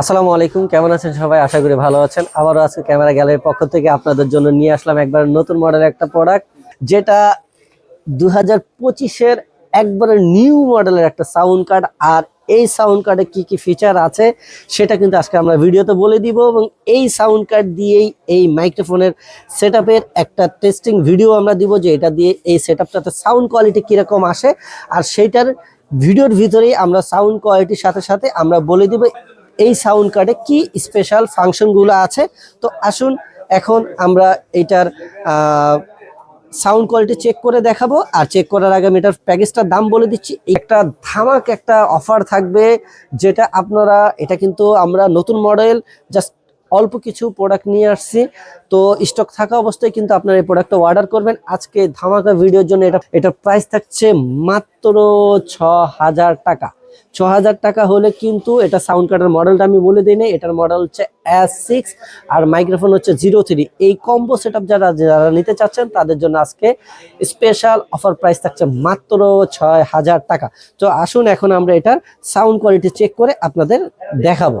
আসসালামু আলাইকুম, কেমন আছেন সবাই? আশা করি ভালো আছেন। আবারও আজকে ক্যামেরা গ্যালারির পক্ষ থেকে আপনাদের জন্য নিয়ে আসলাম একবার নতুন মডেলের একটা প্রোডাক্ট যেটা দু হাজার পঁচিশের একবারে নিউ মডেলের একটা সাউন্ড কার্ড আর এই সাউন্ড কার্ডে কি কি ফিচার আছে, সেটা কিন্তু আজকে আমরা ভিডিওতে বলে দিব এবং এই সাউন্ড কার্ড দিয়েই এই মাইক্রোফোনের সেট একটা টেস্টিং ভিডিও আমরা দিব, যে এটা দিয়ে এই সেট আপটাতে সাউন্ড কোয়ালিটি কীরকম আসে। আর সেইটার ভিডিওর ভিতরেই আমরা সাউন্ড কোয়ালিটির সাথে সাথে আমরা বলে দিব এই সাউন্ড কার্ডে কি স্পেশাল ফাংশনগুলো আছে? তো আসুন, এখন আমরা এটার সাউন্ড কোয়ালিটি চেক করে দেখাবো। আর চেক করার আগে আমি এটার প্যাকেজটার দাম বলে দিচ্ছি। একটা ধামাক একটা অফার থাকবে, যেটা আপনারা, এটা কিন্তু আমরা নতুন মডেল জাস্ট অল্প কিছু প্রোডাক্ট নিয়ে আসছি। তো স্টক থাকা অবস্থায় কিন্তু আপনারা এই প্রোডাক্টটা অর্ডার করবেন। আজকে ধামাকা ভিডিওর জন্য এটা, এটার প্রাইস থাকছে মাত্র ছ হাজার টাকা। ছ হাজার টাকা হলে কিন্তু এটা সাউন্ড কার্ডের মডেলটা আমি বলে দিই এটার মডেল হচ্ছে এস সিক্স আর মাইক্রোফোন হচ্ছে জিরো থ্রি এই কম্বো সেট যারা যারা নিতে চাচ্ছেন, তাদের জন্য আজকে স্পেশাল অফার প্রাইস থাকছে মাত্র ছয় হাজার টাকা। তো আসুন এখন আমরা এটার সাউন্ড কোয়ালিটি চেক করে আপনাদের দেখাবো।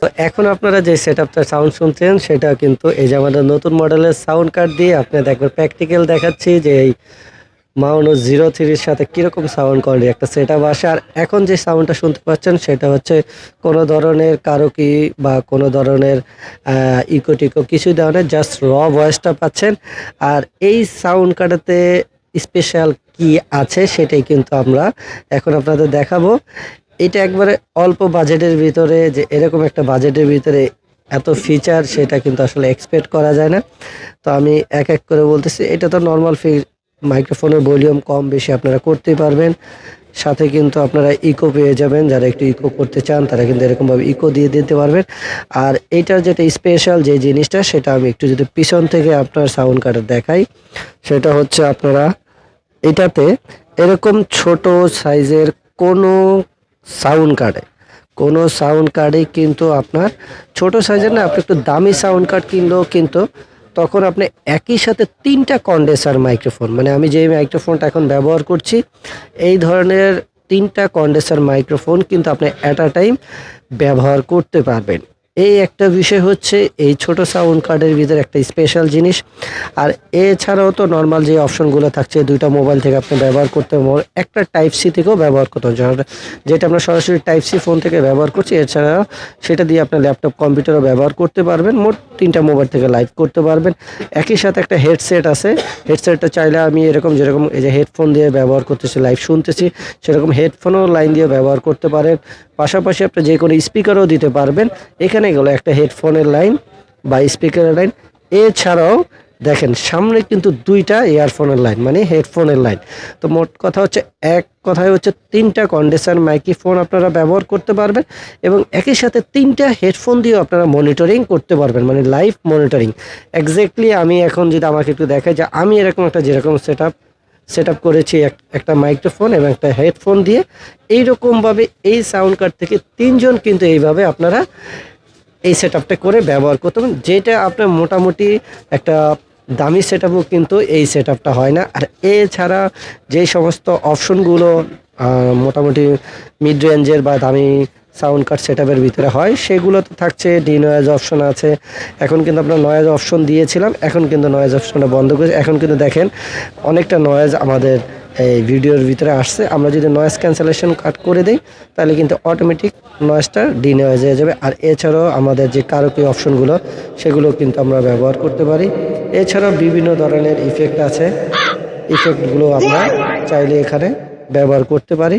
তো এখন আপনারা যে সেট আপটা সাউন্ড শুনছেন, সেটা কিন্তু এই যে আমাদের নতুন মডেলের সাউন্ড কার্ড দিয়ে আপনাদের একবার প্র্যাকটিক্যাল দেখাচ্ছি যে এই মাউনো জিরো থ্রির সাথে কীরকম সাউন্ড কোয়ালিটি একটা সেট আপ আসে? আর এখন যে সাউন্ডটা শুনতে পাচ্ছেন, সেটা হচ্ছে কোনো ধরনের কারোকি বা কোনো ধরনের ইকো টিকো কিছু ধরনের জাস্ট র ভয়েসটা পাচ্ছেন। আর এই সাউন্ড কার্ডেতে স্পেশাল কি আছে সেটাই কিন্তু আমরা এখন আপনাদের দেখাবো। এটা একবারে অল্প বাজেটের ভিতরে যে এরকম একটা বাজেটের ভিতরে এত ফিচার সেটা কিন্তু আসলে এক্সপেক্ট করা যায় না। তো আমি এক এক করে বলতেছি, এটা তো নর্মাল ফি মাইক্রোফোনের ভলিউম কম বেশি আপনারা করতে পারবেন। সাথে কিন্তু আপনারা ইকো পেয়ে যাবেন। যারা একটু ইকো করতে চান, তারা কিন্তু এরকমভাবে ইকো দিয়ে দিতে পারবেন। আর এইটার যেটা স্পেশাল যে জিনিসটা, সেটা আমি একটু যদি পিছন থেকে আপনার সাউন্ড কার্ডে দেখাই, সেটা হচ্ছে আপনারা এটাতে এরকম ছোট সাইজের কোনো সাউন্ড কার্ডে কোনো সাউন্ড কার্ডে কিন্তু আপনার ছোট সাইজের না, আপনি একটু দামি সাউন্ড কার্ড কিনলেও কিন্তু তখন আপনি একই সাথে তিনটা কন্ডেসার মাইক্রোফোন মানে আমি যে মাইক্রোফোনটা এখন ব্যবহার করছি, এই ধরনের তিনটা কন্ডেসার মাইক্রোফোন কিন্তু আপনি অ্যাট আ টাইম ব্যবহার করতে পারবেন। এই একটা বিষয় হচ্ছে এই ছোট সাউন্ড কার্ডের ভিতরে একটা স্পেশাল জিনিস। আর এছাড়াও তো নর্মাল যে অপশনগুলো থাকছে দুইটা মোবাইল থেকে আপনি ব্যবহার করতে একটা টাইপ সি থেকেও ব্যবহার করতে হবে যেটা আমরা সরাসরি টাইপ সি ফোন থেকে ব্যবহার করছি, এছাড়াও সেটা দিয়ে আপনার ল্যাপটপ কম্পিউটারও ব্যবহার করতে পারবেন। মোট তিনটা মোবাইল থেকে লাইভ করতে পারবেন। একই সাথে একটা হেডসেট আছে। হেডসেটটা চাইলে আমি এরকম যেরকম এই যে হেডফোন দিয়ে ব্যবহার করতেছি লাইভ শুনতেছি, সেরকম হেডফোনও লাইন দিয়ে ব্যবহার করতে পারেন। পাশাপাশি আপনি যে কোনো স্পিকারও দিতে পারবেন। এখানে গেলো একটা হেডফোনের লাইন বা স্পিকারের লাইন। এছাড়াও দেখেন, সামনে কিন্তু দুইটা ইয়ারফোনের লাইন মানে হেডফোনের লাইন। তো মোট কথা হচ্ছে, এক কথায় হচ্ছে তিনটা কন্ডেন্সার মাইক্রোফোন আপনারা ব্যবহার করতে পারবেন এবং একই সাথে তিনটা হেডফোন দিয়েও আপনারা মনিটরিং করতে পারবেন মানে লাইভ মনিটরিং। এক্স্যাক্টলি আমি এখন যদি আমাকে একটু দেখাই যে আমি এরকম একটা যেরকম সেট সেট করেছি এক- একটা মাইক্রোফোন এবং একটা হেডফোন দিয়ে। এই এইরকমভাবে এই সাউন্ড কার্ড থেকে তিনজন কিন্তু এইভাবে আপনারা এই সেট করে ব্যবহার করতে পারেন যেটা আপনার মোটামুটি একটা দামি সেট কিন্তু এই সেট হয় না। আর এছাড়া যে সমস্ত অপশনগুলো মোটামুটি মিড রেঞ্জের বা দামি সাউন্ড কার্ড সেট ভিতরে হয়। সেগুলো তো থাকছে ডি নয়েজ অপশন আছে। এখন কিন্তু আমরা নয়েজ অপশন দিয়েছিলাম, এখন কিন্তু নয়েজ অপশনটা বন্ধ করেছি। এখন কিন্তু দেখেন, অনেকটা নয়েজ আমাদের এই ভিডিওর ভিতরে আসছে। আমরা যদি নয়েজ ক্যান্সেলেশন কাট করে দিই, তাহলে কিন্তু অটোমেটিক নয়েজটা ডি নয়েজ হয়ে যাবে। আর এছাড়াও আমাদের যে কারকি অপশনগুলো সেগুলো কিন্তু আমরা ব্যবহার করতে পারি। এছাড়াও বিভিন্ন ধরনের ইফেক্ট আছে। ইফেক্টগুলো আমরা চাইলে এখানে ব্যবহার করতে পারি।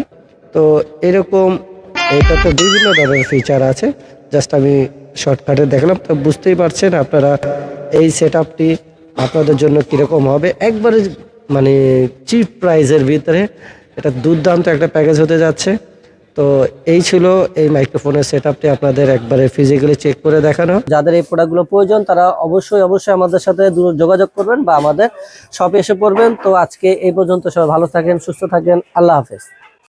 তো এরকম এটা তো বিভিন্ন ধরনের ফিচার আছে। জাস্ট আমি শর্টকাটে দেখলাম, তো বুঝতেই পারছেন আপনারা এই সেট আপনাদের জন্য কীরকম হবে। একবারে মানে চিপ প্রাইসের ভিতরে এটা দুর্দান্ত একটা প্যাকেজ হতে যাচ্ছে। তো এই ছিল এই মাইক্রোফোনের সেট আপনাদের একবারে ফিজিক্যালি চেক করে দেখানো। যাদের এই প্রোডাক্টগুলো প্রয়োজন, তারা অবশ্যই অবশ্যই আমাদের সাথে যোগাযোগ করবেন বা আমাদের শপে এসে পড়বেন। তো আজকে এই পর্যন্ত সবাই ভালো থাকেন, সুস্থ থাকেন। আল্লাহ হাফেজ।